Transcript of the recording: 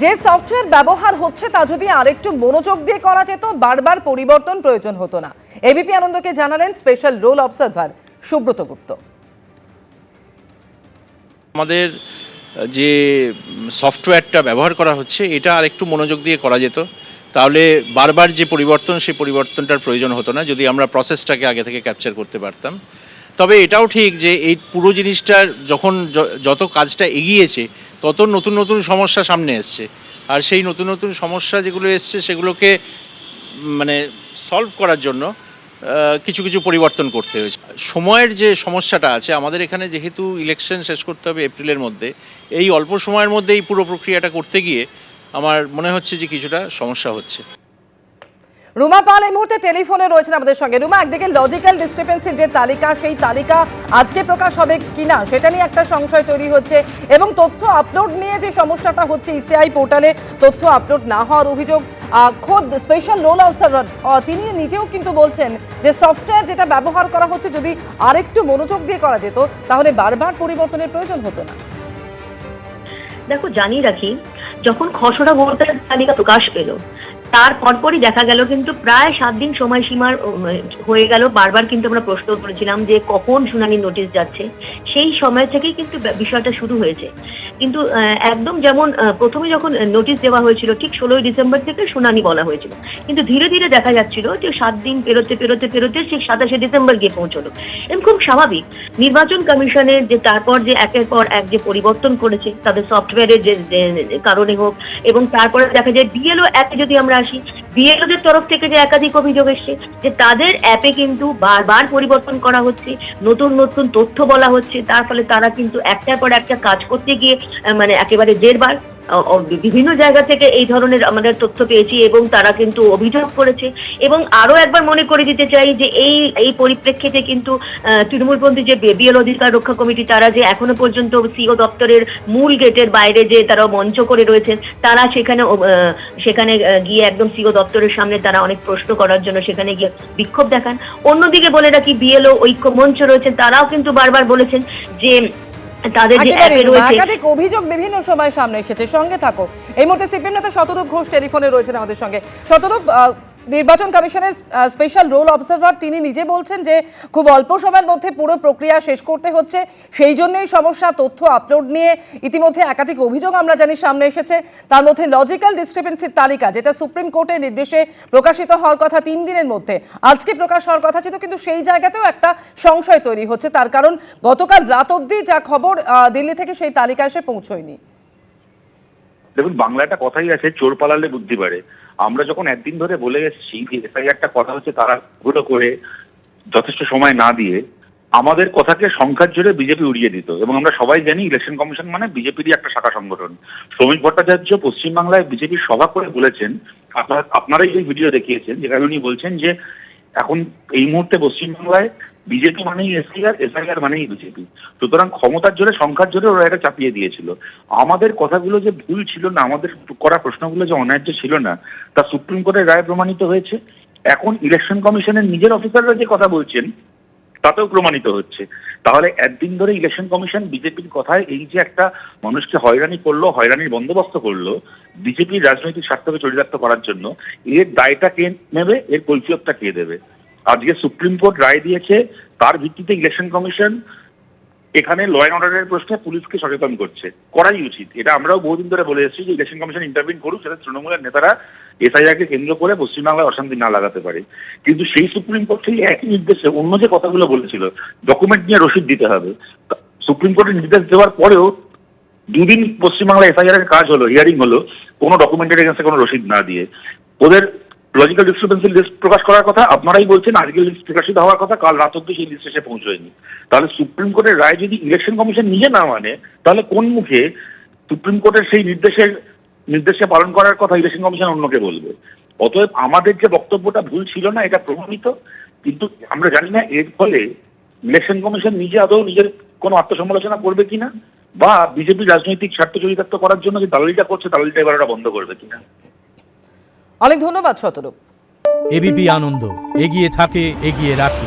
যে সফটওয়্যার ব্যবহার হচ্ছে তা যদি আরেকটু মনোযোগ দিয়ে করা যেত, বারবার পরিবর্তন প্রয়োজন হতো না। এবিপি আনন্দকে জানালেন special roll observer Subrata Gupta. আমাদের যে সফটওয়্যারটা ব্যবহার করা হচ্ছে, এটা আর একটু মনোযোগ দিয়ে করা যেত। তাহলে বারবার যে পরিবর্তন, সেই পরিবর্তনটার প্রয়োজন হতো না, যদি আমরা প্রসেসটাকে আগে থেকে ক্যাপচার করতে পারতাম। তবে এটাও ঠিক যে এই পুরো জিনিসটার যখন যত কাজটা এগিয়েছে, তত নতুন নতুন সমস্যা সামনে এসছে। আর সেই নতুন নতুন সমস্যা যেগুলো এসছে, সেগুলোকে মানে সলভ করার জন্য কিছু কিছু পরিবর্তন করতে হয়েছে। সময়ের যে সমস্যাটা আছে, আমাদের এখানে যেহেতু ইলেকশন শেষ করতে হবে এপ্রিলের মধ্যে, এই অল্প সময়ের মধ্যে এই পুরো প্রক্রিয়াটা করতে গিয়ে আমার মনে হচ্ছে যে কিছুটা সমস্যা হচ্ছে। রুমা পাল এই মুহূর্তে টেলিফোনে রয়েছেন আমাদের সঙ্গে। রুমা, একদিকে লজিক্যাল ডিসক্রিপেন্সির যে তালিকা, সেই তালিকা আজকে প্রকাশ হবে কিনা, সেটা নিয়ে একটা সংশয় তৈরি হচ্ছে এবং তথ্য আপলোড নিয়ে যে সমস্যাটা হচ্ছে ইসিআই পোর্টালে তথ্য আপলোড না হওয়ার অভিযোগ খোদ স্পেশাল লোন অবজারভার তিনি নিজেও কিন্তু বলছেন যে সফটওয়্যার যেটা ব্যবহার করা হচ্ছে যদি আরেকটু মনোযোগ দিয়ে করা যেত, তাহলে বারবার পরিবর্তনের প্রয়োজন হতো না। দেখো, জানিয়ে রাখি, যখন খসড়া ভোটার তালিকা প্রকাশ পেল তার পরপরই দেখা গেল, কিন্তু প্রায় সাত দিন সময়সীমার হয়ে গেল। বারবার কিন্তু আমরা প্রশ্ন করেছিলাম যে কখন শুনানি নোটিশ যাচ্ছে। সেই সময় থেকেই কিন্তু বিষয়টা শুরু হয়েছে। কিন্তু একদম যেমন প্রথমে যখন নোটিশ দেওয়া হয়েছিল, ঠিক ষোলোই ডিসেম্বর থেকে শুনানি বলা হয়েছিল। কিন্তু ধীরে ধীরে দেখা যাচ্ছিল যে সাত দিন পেরোতে পেরোতে পেরোতে সেই সাতাশে ডিসেম্বর গিয়ে পৌঁছলো। এবং খুব স্বাভাবিক, নির্বাচন কমিশনের যে, তারপর যে, একের পর এক যে পরিবর্তন করেছে, তাদের সফটওয়্যারের যে যে কারণে হোক, এবং তারপরে দেখা যায় বিএলও অ্যাপে যদি আমরা আসি বিএলওদের তরফ থেকে যে একাধিক অভিযোগ এসছে, যে তাদের অ্যাপে কিন্তু বারবার পরিবর্তন করা হচ্ছে, নতুন নতুন তথ্য বলা হচ্ছে, তার ফলে তারা কিন্তু একটার পর একটা কাজ করতে গিয়ে মানে একেবারে দেড়বার বিভিন্ন জায়গা থেকে এই ধরনের আমাদের তথ্য পেয়েছি এবং তারা কিন্তু অভিযোগ করেছে। এবং আরও একবার মনে করে দিতে চাই যে এই এই পরিপ্রেক্ষিতে কিন্তু তৃণমূলপন্থী যে বিএল অধিকার রক্ষা কমিটি, তারা যে এখনও পর্যন্ত সিও দপ্তরের মূল গেটের বাইরে যে তারা মঞ্চ করে রয়েছেন, তারা সেখানে সেখানে গিয়ে একদম সিও দপ্তরের সামনে তারা অনেক প্রশ্ন করার জন্য সেখানে গিয়ে বিক্ষোভ দেখান। অন্যদিকে বলে রাখি, বিএলও ঐক্য মঞ্চ রয়েছেন, তারাও কিন্তু বারবার বলেছেন যে তাদের যে অ্যাপে রয়েছে একাধিক অভিযোগ বিভিন্ন সময় সামনে এসেছে। সঙ্গে থাকো। এই মুহূর্তে সিপিএম নেতা শতদূপ ঘোষ টেলিফোনে রয়েছেন আমাদের সঙ্গে। শতদূপ নির্বাচন কমিশনের স্পেশাল রোল অবজারভার তিনি নিজে বলছেন যে খুব অল্প সময়ের মধ্যে পুরো প্রক্রিয়া শেষ করতে হচ্ছে। সেই জন্যই সমস্যা, তথ্য আপলোড নিয়ে ইতিমধ্যে একাধিক অভিযোগ আমরা জানি সামনে এসেছে। তার মধ্যে লজিক্যাল ডিসক্রিপেন্সির তালিকা, যেটা সুপ্রিম কোর্টের নির্দেশে প্রকাশিত হওয়ার কথা তিন দিনের মধ্যে। আজকে প্রকাশ হওয়ার কথা ছিল, কিন্তু সেই জায়গাতেও একটা সংশয় তৈরি হচ্ছে। তার কারণ গতকাল রাত অবধি যা খবর দিল্লি থেকে সেই তালিকা এসে পৌঁছয়নি। দেখুন বাংলা একটা কথাই আছে, চোর পালালে বুদ্ধি বাড়ে। আমরা যখন একদিন ধরে বলে এসেছি যে একটা কথা হচ্ছে তারা গুলো করে যথেষ্ট সময় না দিয়ে আমাদের কথাকে সংখ্যার জোরে বিজেপি উড়িয়ে দিত। এবং আমরা সবাই জানি ইলেকশন কমিশন মানে বিজেপিরই একটা শাখা সংগঠন। শ্রমিক ভট্টাচার্য পশ্চিমবাংলায় বিজেপির সভা করে বলেছেন, আপনারা আপনারাই এই ভিডিও দেখিয়েছেন, যেখানে উনি বলছেন যে এখন এই মুহূর্তে পশ্চিমবাংলায় বিজেপি মানেই এসআইআর এসআইআর মানেই বিজেপি। সুতরাং ক্ষমতার জোরে, সংখ্যার জোরে ওরা এটা চাপিয়ে দিয়েছিল। আমাদের কথাগুলো যে ভুল ছিল না, আমাদের করা প্রশ্নগুলো যে অন্যায্য ছিল না, তা সুপ্রিম কোর্টের রায় প্রমাণিত হয়েছে। এখন ইলেকশন কমিশনের নিজের অফিসাররা যে কথা বলছেন তাতেও প্রমাণিত হচ্ছে। তাহলে একদিন ধরে ইলেকশন কমিশন বিজেপির কথায় এই যে একটা মানুষকে হয়রানি করল, হয়রানির বন্দোবস্ত করল, বিজেপির রাজনৈতিক স্বার্থকে চরিতার্থ করার জন্য, এর দায়টা কে নেবে? এর কৈফিয়তটা কে দেবে? আজকে সুপ্রিম কোর্ট রায় দিয়েছে, তার ভিত্তিতে ইলেকশন কমিশন এখানে ল অ্যান্ড অর্ডারের প্রশ্নে পুলিশকে সচেতন করছে। করাই উচিত। এটা আমরাও বহুদিন ধরে বলে এসেছি যে ইলেকশন কমিশন ইন্টারভিন করুক যাতে তৃণমূলের নেতারা এসআইআরকে কেন্দ্র করে পশ্চিমবাংলায় অশান্তি না লাগাতে পারে। কিন্তু সেই সুপ্রিম কোর্ট সেই একই নির্দেশে অন্য যে কথাগুলো বলেছিল ডকুমেন্ট নিয়ে রসিদ দিতে হবে। সুপ্রিম কোর্টের নির্দেশ দেওয়ার পরেও দুদিন পশ্চিমবাংলা এফআইআর এর কাজ হলো হিয়ারিং হলো, কোনো ডকুমেন্টের এগেন্সে কোনো রসিদ না দিয়ে। ওদের লজিক্যাল ডিসক্রিপেন্সি লিস্ট প্রকাশ করার কথা, আপনারাই বলছেন আজকে লিস্ট প্রকাশিত হওয়ার কথা, কাল রাত অব্দি সেই লিস্ট এসে পৌঁছয়নি। তাহলে সুপ্রিম কোর্টের রায় যদি ইলেকশন কমিশন নিজে না মানে তাহলে কোন মুখে সুপ্রিম কোর্টের সেই নির্দেশের, নির্দেশে পালন করার কথা ইলেকশন কমিশন অন্যকে বলবে? অতএব আমাদের যে বক্তব্যটা ভুল ছিল না, এটা প্রমাণিত, কিন্তু আমরা জানি না এর ফলে ইলেকশন কমিশন নিজে আদৌ নিজের কোনো আত্মসমালোচনা করবে কিনা, বা বিজেপি রাজনৈতিক স্বার্থ চরিতার্থ করার জন্য যে দালালিটা করছে, দালালিটা এবার ওরা বন্ধ করবে কিনা। অনেক ধন্যবাদ শতরূপ এবিপি আনন্দ এগিয়ে থাকে এগিয়ে রাখে